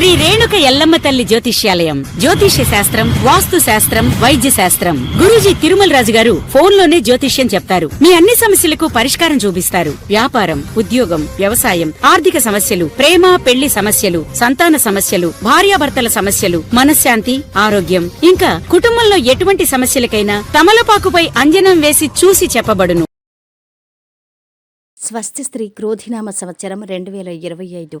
శ్రీ రేణుక ఎల్లమ్మ తల్లి జ్యోతిష్యాలయం. జ్యోతిష్య శాస్త్రం వాస్తు శాస్త్రం వైద్య శాస్త్రం. గురూజీ తిరుమల రాజు గారు ఫోన్లోనే జ్యోతిష్యం చెప్తారు. మీ అన్ని సమస్యలకు పరిష్కారం చూపిస్తారు. వ్యాపారం ఉద్యోగం వ్యవసాయం ఆర్థిక సమస్యలు ప్రేమ పెళ్ళి సమస్యలు సంతాన సమస్యలు భార్యాభర్తల సమస్యలు మనశ్శాంతి ఆరోగ్యం. ఇంకా కుటుంబంలో ఎటువంటి సమస్యలకైనా తమలపాకుపై అంజనం వేసి చూసి చెప్పబడును. స్వస్తి స్త్రీ క్రోధినామ సంవత్సరం రెండు వేల ఇరవై ఐదు.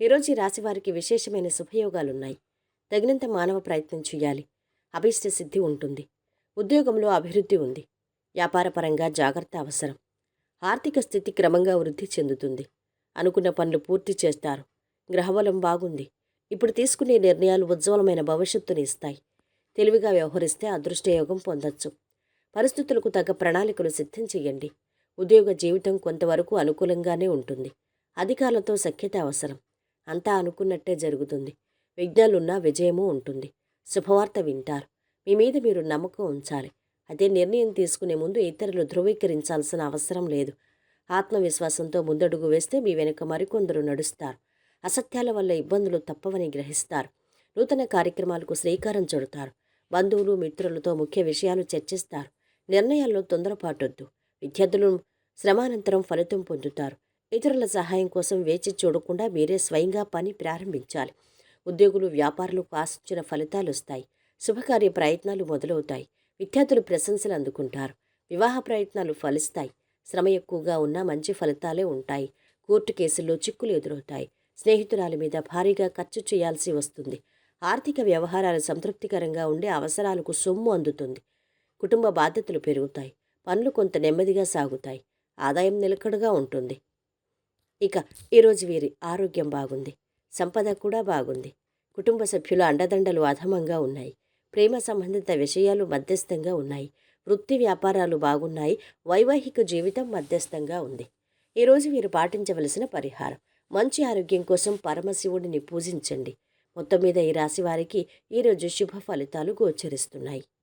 ఈరోజు ఈ రాశి వారికి విశేషమైన శుభయోగాలున్నాయి. తగినంత మానవ ప్రయత్నం చేయాలి. అభీష్ట సిద్ధి ఉంటుంది. ఉద్యోగంలో అభివృద్ధి ఉంది. వ్యాపారపరంగా జాగ్రత్త అవసరం. ఆర్థిక స్థితి క్రమంగా వృద్ధి చెందుతుంది. అనుకున్న పనులు పూర్తి చేస్తారు. గ్రహబలం బాగుంది. ఇప్పుడు తీసుకునే నిర్ణయాలు ఉజ్వలమైన భవిష్యత్తుని ఇస్తాయి. తెలివిగా వ్యవహరిస్తే అదృష్టయోగం పొందొచ్చు. పరిస్థితులకు తగ్గ ప్రణాళికలు సిద్ధం చేయండి. ఉద్యోగ జీవితం కొంతవరకు అనుకూలంగానే ఉంటుంది. అధికారులతో సఖ్యత అవసరం. అంతా అనుకున్నట్టే జరుగుతుంది. విఘ్నాలున్నా విజయమూ ఉంటుంది. శుభవార్త వింటారు. మీ మీద మీరు నమ్మకం ఉంచాలి. అదే నిర్ణయం తీసుకునే ముందు ఇతరులు ధృవీకరించాల్సిన అవసరం లేదు. ఆత్మవిశ్వాసంతో ముందడుగు వేస్తే మీ వెనుక మరికొందరు నడుస్తారు. అసత్యాల వల్ల ఇబ్బందులు తప్పవని గ్రహిస్తారు. నూతన కార్యక్రమాలకు శ్రీకారం చుడతారు. బంధువులు మిత్రులతో ముఖ్య విషయాలు చర్చిస్తారు. నిర్ణయాల్లో తొందరపాటొద్దు. విద్యార్థులు శ్రమానంతరం ఫలితం పొందుతారు. ఇతరుల సహాయం కోసం వేచి చూడకుండా మీరే స్వయంగా పని ప్రారంభించాలి. ఉద్యోగులు వ్యాపారులకు ఆశించిన ఫలితాలు వస్తాయి. శుభకార్య ప్రయత్నాలు మొదలవుతాయి. విద్యార్థులు ప్రశంసలు అందుకుంటారు. వివాహ ప్రయత్నాలు ఫలిస్తాయి. శ్రమ ఎక్కువగా ఉన్నా మంచి ఫలితాలే ఉంటాయి. కోర్టు కేసుల్లో చిక్కులు ఎదురవుతాయి. స్నేహితురాల మీద భారీగా ఖర్చు చేయాల్సి వస్తుంది. ఆర్థిక వ్యవహారాలు సంతృప్తికరంగా ఉండే అవసరాలకు సొమ్ము అందుతుంది. కుటుంబ బాధ్యతలు పెరుగుతాయి. పనులు కొంత నెమ్మదిగా సాగుతాయి. ఆదాయం నిలకడగా ఉంటుంది. ఇక ఈరోజు వీరి ఆరోగ్యం బాగుంది. సంపద కూడా బాగుంది. కుటుంబ సభ్యుల అండదండలు అధమంగా ఉన్నాయి. ప్రేమ సంబంధిత విషయాలు మధ్యస్థంగా ఉన్నాయి. వృత్తి వ్యాపారాలు బాగున్నాయి. వైవాహిక జీవితం మధ్యస్థంగా ఉంది. ఈరోజు వీరు పాటించవలసిన పరిహారం. మంచి ఆరోగ్యం కోసం పరమశివుడిని పూజించండి. మొత్తం మీద ఈ రాశి వారికి ఈరోజు శుభ ఫలితాలు గోచరిస్తున్నాయి.